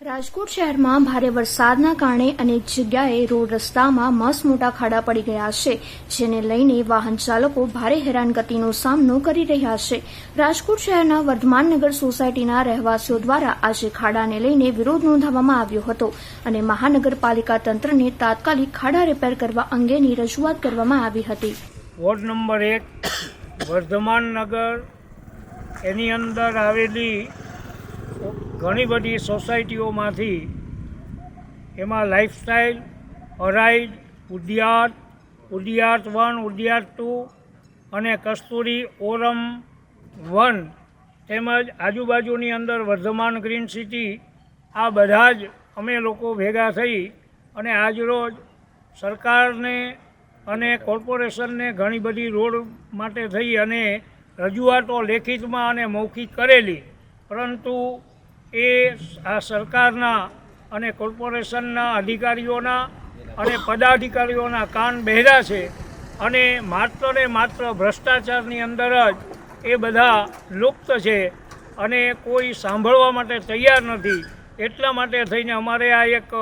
રાજકોટ શહેરમાં ભારે વરસાદના કારણે અનેક જગ્યાએ રોડ રસ્તામાં મસ મોટા ખાડા પડી ગયા છે, જેને લઈને વાહન ચાલકો ભારે હેરાનગતિનો સામનો કરી રહ્યા છે. રાજકોટ શહેરના વર્ધમાનનગર સોસાયટીના રહેવાસીઓ દ્વારા આજે ખાડાને લઈને વિરોધ નોંધાવવામાં આવ્યો હતો અને મહાનગરપાલિકા તંત્રને તાત્કાલિક ખાડા રિપેર કરવા અંગેની રજૂઆત કરવામાં આવી હતી. વોર્ડ નંબર એક વર્ધમાનનગર એની અંદર આવેલી ઘણી બધી સોસાયટીઓમાંથી એમાં લાઇફસ્ટાઈલ અરાઈડ ઉડિયાત ઉડિયાત વન ઉડિયાત ટુ અને કસ્તુરી, ઓરમ વન તેમજ આજુબાજુની અંદર વર્ધમાન ગ્રીન સિટી આ બધા જ અમે લોકો ભેગા થઈ અને આજરોજ સરકારને અને કોર્પોરેશનને ઘણી બધી રોડ માટે થઈ અને રજૂઆતો લેખિતમાં અને મૌખિક કરેલી. પરંતુ એ આ સરકારના અને કોર્પોરેશનના અધિકારીઓના અને પદાધિકારીઓના કાન બહેરા છે અને માત્ર ને માત્ર ભ્રષ્ટાચારની અંદર જ એ બધા લુપ્ત છે અને કોઈ સાંભળવા માટે તૈયાર નથી. એટલા માટે થઈને અમારે આ એક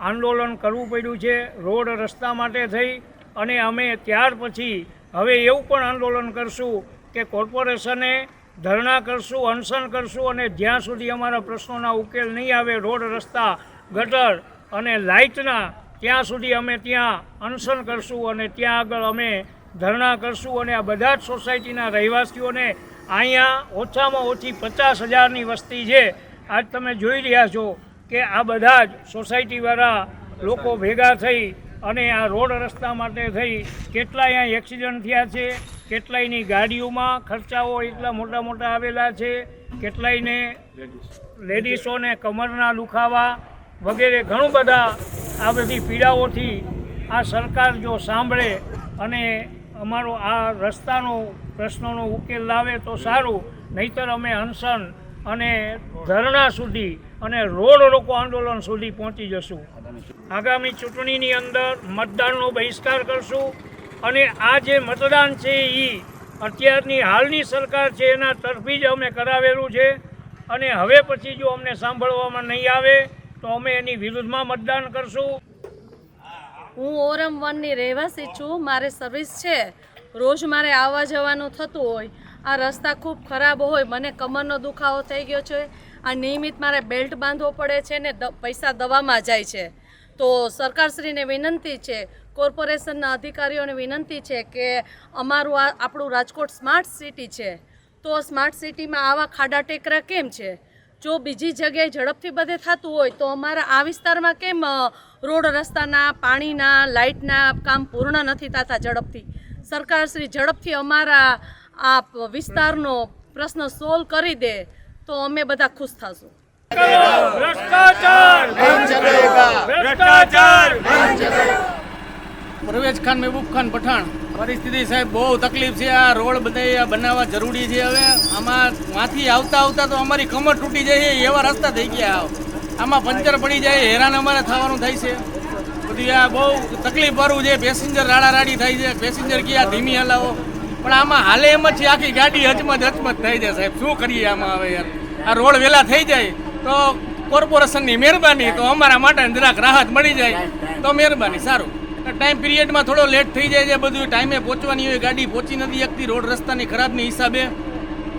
આંદોલન કરવું પડ્યું છે, રોડ રસ્તા માટે થઈ અને અમે ત્યાર પછી હવે એવું પણ આંદોલન કરશું કે કોર્પોરેશને ધરણા કરશું, અનશન કરશું અને જ્યાં સુધી અમારા પ્રશ્નોના ઉકેલ નહીં આવે, રોડ, રસ્તા, ગટર અને લાઇટના, ત્યાં સુધી અમે ત્યાં અનશન કરશું અને ત્યાં આગળ અમે ધરણા કરશું અને આ બધા જ સોસાયટીના રહેવાસીઓને અહીંયા ઓછામાં ઓછી પચાસ હજારની વસ્તી છે. આજ તમે જોઈ રહ્યા છો કે આ બધા જ સોસાયટીવાળા લોકો ભેગા થઈ અને આ રોડ રસ્તા માટે થઈ કેટલાય અહીંયા એક્સિડન્ટ થયા છે, કેટલાયની ગાડીઓમાં ખર્ચાઓ એટલા મોટા મોટા આવેલા છે, કેટલાયને લેડીસોને કમરના દુખાવા વગેરે ઘણું બધા આ બધી પીડાઓથી આ સરકાર જો સાંભળે અને અમારો આ રસ્તાનો પ્રશ્નોનો ઉકેલ લાવે તો સારું. નહીતર અમે અનશન અને ધરણા સુધી અને રોડ રોકો આંદોલન સુધી પહોંચી જશું. આગામી ચૂંટણીની અંદર મતદાનનો બહિષ્કાર કરશું અને આ જે મતદાન છે એ અત્યારની હાલની સરકાર છે એના તરફી જ અમે કરાવેલું છે અને હવે પછી જો અમને સાંભળવામાં નહીં આવે તો અમે એની વિરુદ્ધમાં મતદાન કરશું. હું ઓરમ વનની રહેવાસી છું, મારે સર્વિસ છે. રોજ મારે આવવા જવાનું થતું હોય. આ રસ્તા ખૂબ ખરાબ હોય, મને કમરનો દુખાવો થઈ ગયો છે. આ નિયમિત મારે બેલ્ટ બાંધવો પડે છે ને પૈસા દવામાં જાય છે. તો સરકારશ્રીને વિનંતી છે, કોર્પોરેશનના અધિકારીઓને વિનંતી છે કે અમારું આ, આપણું રાજકોટ સ્માર્ટ સિટી છે. તો સ્માર્ટ સિટીમાં આવા ખાડા ટેકરા કેમ છે? જો બીજી જગ્યાએ ઝડપથી બધે થતું હોય, તો અમારા આ વિસ્તારમાં કેમ રોડ રસ્તાના, પાણીના, લાઇટના કામ પૂર્ણ નથી થતા ઝડપથી? સરકારશ્રી ઝડપથી અમારા આ વિસ્તારનો પ્રશ્ન સોલ્વ કરી દે તો અમે બધા ખુશ થશું. પરવેજ ખાન મહેબૂબ ખાન પઠાણ. પરિસ્થિતિ સાહેબ બહુ તકલીફ છે. આ રોડ બધા બનાવવા જરૂરી છે હવે. આમાં માંથી આવતા આવતા તો અમારી કમર તૂટી જાય છે. એવા રસ્તા થઈ ગયા આમાં પંચર પડી જાય. હેરાન અમારે થવાનું થાય છે. બધી આ બહુ તકલીફ વાળું છે. પેસેન્જર રાડા રાડી થાય છે. પેસેન્જર કે ધીમી હલાવો? પણ આમાં હાલે એમ જ છે, આખી ગાડી હચમત હચમત થઈ જાય સાહેબ. શું કરીએ આમાં હવે યાર? આ રોડ વહેલા થઈ જાય, તો કોર્પોરેશનની મહેરબાની, તો અમારા માટે જરાક રાહત મળી જાય, તો મહેરબાની, સારું. ટાઈમ પિરિયડમાં થોડો લેટ થઈ જાય છે, બધું ટાઈમે પહોંચવાની હોય, ગાડી પહોંચી નથી શકતી, રોડ રસ્તાની ખરાબની હિસાબે.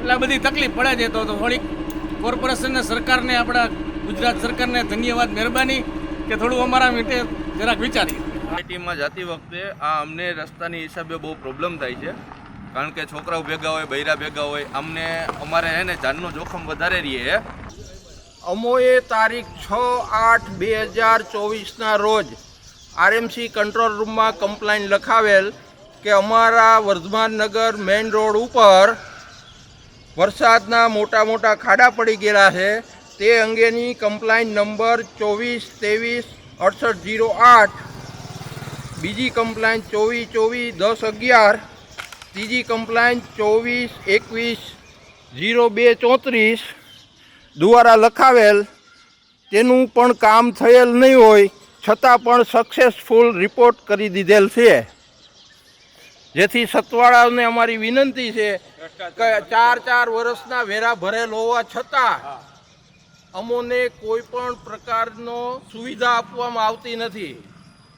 એટલે બધી તકલીફ પડે છે, તો થોડીક કોર્પોરેશનને, સરકારને, આપણા ગુજરાત સરકારને ધન્યવાદ, મહેરબાની, કે થોડું અમારા માટે જરાક વિચારી સોસાયટીમાં જતી વખતે આ અમને રસ્તાની હિસાબે બહુ પ્રોબ્લેમ થાય છે. કારણ કે છોકરાઓ ભેગા હોય, બૈરા ભેગા હોય, અમને, અમારે હે ને જાનનું જોખમ વધારે રહીએ અમોએ તારીખ છ આઠ બે હજાર ચોવીસના રોજ આરએમસી કંટ્રોલ રૂમમાં કમ્પ્લાઇન લખાવેલ કે અમારા વર્ધમાન નગર મેઇન રોડ ઉપર વરસાદના મોટા મોટા ખાડા પડી ગયેલા છે. તે અંગેની કમ્પ્લાઇન નંબર ચોવીસ, ત્રેવીસ, અડસઠ જીરો આઠ, બીજી કમ્પ્લાઇન ચોવીસ ચોવીસ, દસ, અગિયાર ત્રીજી કમ્પ્લાઇન ચોવીસ, એકવીસ, ઝીરો બે ચોત્રીસ, દ્વારા લખાવેલ. તેનું પણ કામ થયેલ નહીં હોય, છતાં પણ સક્સેસફુલ રિપોર્ટ કરી દીધેલ છે. જેથી સત્વાળાને અમારી વિનંતી છે કે ચાર ચાર વર્ષના વેરા ભરેલ હોવા છતાં અમોને કોઈ પણ પ્રકારનો સુવિધા આપવામાં આવતી નથી.